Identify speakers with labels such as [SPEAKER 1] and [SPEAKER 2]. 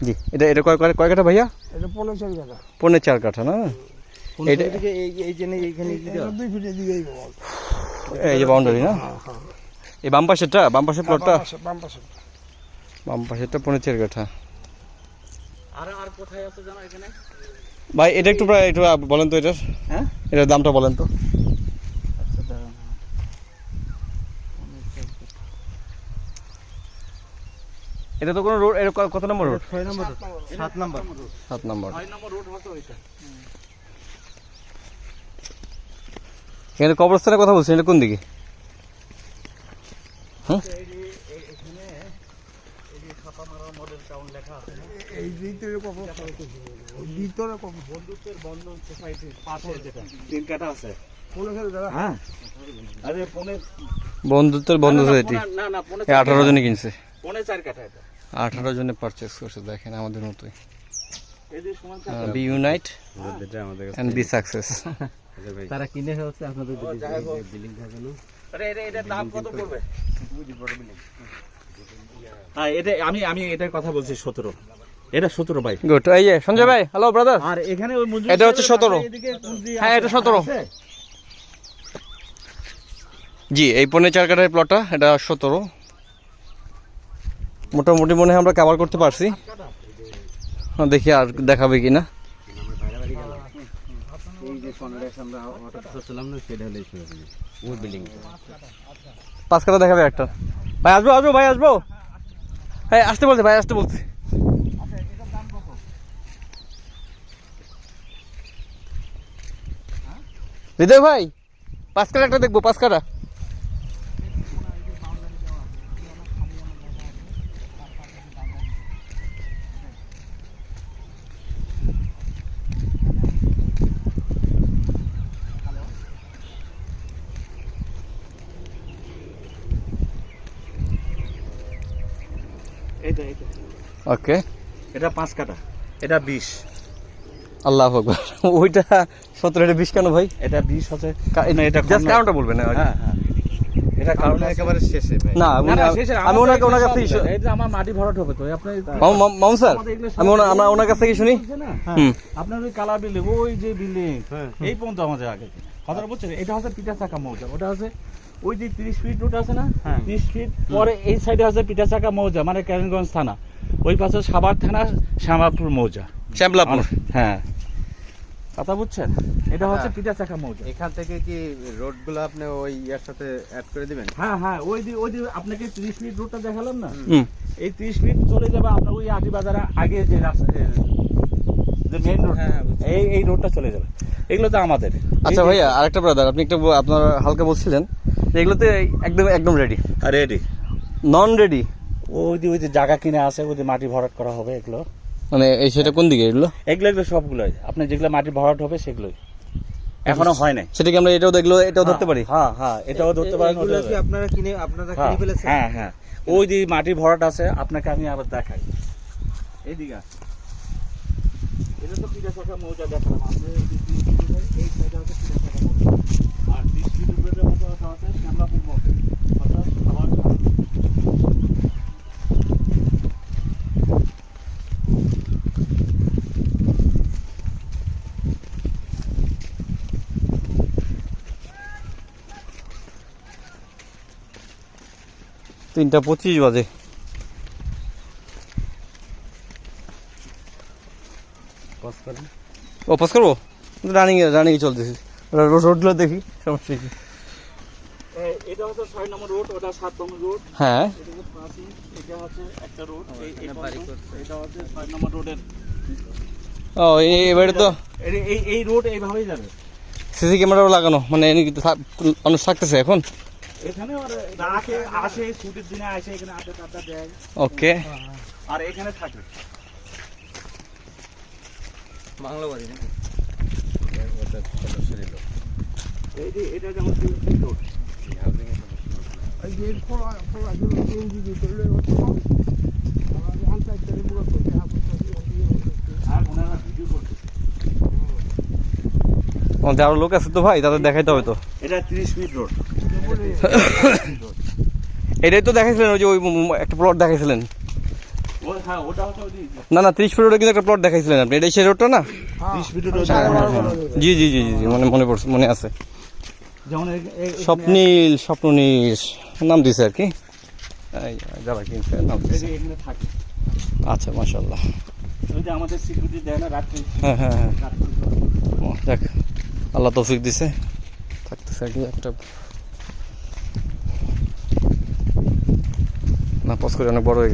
[SPEAKER 1] জি এটা এটা কয় কয়- কয় কাঠা ভাইয়া?
[SPEAKER 2] এটা পনেরো চার কাটা
[SPEAKER 1] পনেরো চার কাঠা না? এটা-
[SPEAKER 3] এই এই জন্য এইখানে
[SPEAKER 2] দুই ফিটের দিকেই
[SPEAKER 1] এই যে বাউন্ডারি না?
[SPEAKER 2] হ্যাঁ হ্যাঁ।
[SPEAKER 1] এই বাম পাশেরটা? বাম পাশের প্লটটা
[SPEAKER 2] বাম পাশে বাম পাশে
[SPEAKER 1] বাম পাশেরটা পনেরো চার কাঠা।
[SPEAKER 3] আর আর কোথায় আছে জানো এখানে?
[SPEAKER 1] ভাই এটা একটু প্রায় একটু বলেন তো এটার।
[SPEAKER 3] হ্যাঁ?
[SPEAKER 1] এটার দামটা বলেন তো
[SPEAKER 3] আচ্ছা দাঁড়ান
[SPEAKER 1] এটা তো কোনো রোড কত নম্বর রোড?
[SPEAKER 3] ছয় নম্বর সাত নম্বর।
[SPEAKER 1] সাত নম্বর।
[SPEAKER 3] ছয় নম্বর রোড হতো ওইটা।
[SPEAKER 1] এখানে কবরস্থানের কথা বলছেন এটা কোন দিকে?
[SPEAKER 3] বন্ধুত্বের বন্ধন সোসাইটির পাশে যেটা। তিন কাটা আছে।
[SPEAKER 2] পনেরো চার কাটা
[SPEAKER 3] হ্যাঁ। আরে পনে
[SPEAKER 1] বন্ধুত্বের বন্ধু সোসাইটি
[SPEAKER 3] না না
[SPEAKER 1] আঠারো জনে কিনছে।
[SPEAKER 3] পনে চার কাটা এটা?
[SPEAKER 1] আঠারো জনে পারচেস করছে দেখেন আমাদের মতোই।
[SPEAKER 3] এই যে সমান
[SPEAKER 1] বি ইউনাইট
[SPEAKER 3] আমাদের
[SPEAKER 1] অ্যান্ড বি সাকসেস
[SPEAKER 3] তারা কিনে হচ্ছে আপনাদের বিল্ডিং থাকে না। আরে এটা দাম কত পড়বে? হ্যাঁ এটা আমি আমি এটার কথা বলছি সতেরো। এটা সতেরো ভাই।
[SPEAKER 1] গুড এই সঞ্জয় ভাই হ্যালো ব্রাদার
[SPEAKER 3] আর এখানে
[SPEAKER 1] এটা হচ্ছে
[SPEAKER 3] সাহেবের
[SPEAKER 1] 17
[SPEAKER 3] পাশে এদিকে কুঞ্জি
[SPEAKER 1] হ্যাঁ, এটা 17
[SPEAKER 3] আছে?
[SPEAKER 1] জি এই পনেরো চার কাঠার প্লটটা এটা সতেরো। মোটামুটি মনে হয় আমরা কভার করতে পারছি। হ্যাঁ, দেখি আর দেখাবে কি না পাঁচ কাঠা দেখাবে একটা। ভাই আসব আসব ভাই আসব। হ্যাঁ আসতে বলছে ভাই আসতে বলছে। হৃদয় ভাই পাঁচ কাঠা একটা দেখব পাঁচ কাঠা ওকে
[SPEAKER 3] এটা পাঁচ কাটা। এটা বিশ।
[SPEAKER 1] আল্লাহ আকবর। ওইটা সতেরো এটা বিশ কেন ভাই?
[SPEAKER 3] এটা বিশ হচ্ছে না, এটা
[SPEAKER 1] জাস্ট কারণটা বলবেন না
[SPEAKER 3] হ্যাঁ হ্যাঁ। এটা কারণ একেবারে শেষে ভাই।
[SPEAKER 1] না
[SPEAKER 3] না,
[SPEAKER 1] উনি-
[SPEAKER 3] না, শেষে,
[SPEAKER 1] আমি ওনাকে ওনার কাছ
[SPEAKER 3] সব
[SPEAKER 1] থেকে
[SPEAKER 3] দেয়। এটা আমার মাটি ভরাট হবে তো আপনি
[SPEAKER 1] মামু- মামু- মামু স্যার
[SPEAKER 3] আমাদের এগুলো সব
[SPEAKER 1] আমি আমরা ওনার কাছ থেকে শুনি?
[SPEAKER 3] হ্যাঁ। আপনার ওই কালা বিল্ডিং ওই যে বিল্ডিং এই পর্যন্ত আমাদের আগে। কথাটা বুঝছেন? এটা হচ্ছে পিঠা চাকা মৌজা ওটা হচ্ছে ওই যে তিরিশ ফিট রোড আছে না? তিরিশ ফিট পরে এই সাইডে আছে পিঠা চাকা মৌজা মানে কেরানীগঞ্জ থানা। ওই পাশে সাবার থানা শ্যামাপুর মৌজা।
[SPEAKER 1] শ্যামলাপুর।
[SPEAKER 3] হ্যাঁ। কথা বুঝছেন? এটা হচ্ছে পিঠা চাকা মৌজা।
[SPEAKER 4] এখান থেকে কি রোডগুলো আপনি ওই ইয়ার সাথে অ্যাড করে দিবেন?
[SPEAKER 3] হ্যাঁ হ্যাঁ ওই যে ওই যে আপনাকে তিরিশ ফিট রোডটা দেখালাম না?
[SPEAKER 1] হুম।
[SPEAKER 3] এই ত্রিশ ফিট চলে যাবে আপনার ওই আটি বাজারে আগে যে রাস্তা যে মেইন রোড এই এই রোডটা চলে যাবে। এগুলো তো আমাদের।
[SPEAKER 1] আচ্ছা ভাইয়া আরেকটা ব্রাদার আপনি একটা আপনার হালকা বলছিলেন। যে এগুলোতে একদম একদম রেডি
[SPEAKER 3] রেডি
[SPEAKER 1] নন রেডি
[SPEAKER 3] ওই যে ওই যে জায়গা কিনে আছে ওই যে মাটি ভরাট করা হবে এগুলো।
[SPEAKER 1] মানে এই সেটা কোন দিকে এগুলো?
[SPEAKER 3] এগুলো এগুলো সবগুলোই। আপনি যেগুলো মাটি ভরাট হবে সেগুলোই। এখনও হয় নাই।
[SPEAKER 1] সেটা কি আমরা এটাও দেখল এটাও ধরতে পারি?
[SPEAKER 3] হ্যাঁ হ্যাঁ এটাও ধরতে পারেন
[SPEAKER 4] এগুলো কি আপনারা কিনে আপনারা
[SPEAKER 3] হ্যাঁ,
[SPEAKER 4] কিনে ফেলেছেন?
[SPEAKER 3] হ্যাঁ হ্যাঁ। ওই যে মাটি ভরাট আছে আপনাকে আমি আবার দেখাই। এইদিকে। এটা তো পিঠা শাখা মৌজা দেখালাম আপনি এই যে তিরিশ ফিটের এই সাইডে হচ্ছে পিঠা শাখা মৌজা আর তিরিশ ফিট উপরে মতো আছে হচ্ছে শ্যামলাপুর মৌজা অর্থাৎ আবার
[SPEAKER 1] তিনটা পঁচিশ বাজে। ও পাস করব? রানিং রানিং চলতেছি। রোডগুলো দেখি সমস্যা কি?
[SPEAKER 3] এটা হচ্ছে ছয় নম্বর রোড ওটা সাত নম্বর রোড
[SPEAKER 1] হ্যাঁ।
[SPEAKER 3] এটা হচ্ছে প্রাচীন এটা হচ্ছে একটা রোড এই- এই পর্যন্ত। এটা হচ্ছে ছয় নম্বর রোডের
[SPEAKER 1] ও এই- এবারে তো
[SPEAKER 3] এই- এই রোড এইভাবেই যাবে।
[SPEAKER 1] সিসি ক্যামেরাও লাগানো মানে মানুষ থাকতেছে এখন।
[SPEAKER 3] এখানে রাখে আসে ছুটির দিনে আসে এখানে আড্ডা টাড্ডা দেয়।
[SPEAKER 1] ওকে।
[SPEAKER 3] আর এখানে থাকে।
[SPEAKER 4] বাংলা বাড়ি নাকি?
[SPEAKER 3] এই যে এটা যেমন তিন রোড।
[SPEAKER 2] এই যে খোলা খোলা ছিল তিন দিকে চলে হচ্ছে যখন চাইতে মূলত দেখা করতে
[SPEAKER 3] আর ওনারা ভিডিও করতেছে
[SPEAKER 1] আমাদের আরও লোক আছে তো ভাই তাদের দেখাইতে হবে তো।
[SPEAKER 3] এটা তিরিশ মিনিট রোড।
[SPEAKER 1] এটাই তো দেখাইছিলেন ওই যে ওই একটা প্লট দেখাইছিলেন।
[SPEAKER 3] হ্যাঁ
[SPEAKER 1] না না ত্রিশ ফুট রোডে কিন্তু একটা প্লট দেখাইছিলেন আপনি এটাই সেই রোডটা না?
[SPEAKER 2] হ্যাঁ।
[SPEAKER 1] জি জি জি জি জি মনে মনে পড়ছে মনে আছে। স্বপ্নীল স্বপ্নীল নাম দিছে আর কি। যারা কিনছে নাম দিছে
[SPEAKER 3] যে এখানে থাকে।
[SPEAKER 1] আচ্ছা মাশাল্লাহ
[SPEAKER 3] আমাদের সিকিউরিটি দেয় না রাত্রে
[SPEAKER 1] হ্যাঁ হ্যাঁ হ্যাঁ। যাক আল্লাহ তৌফিক দিছে। থাকতেছে আর কি একটা না পজ করে অনেক বড় হয়ে গেছে।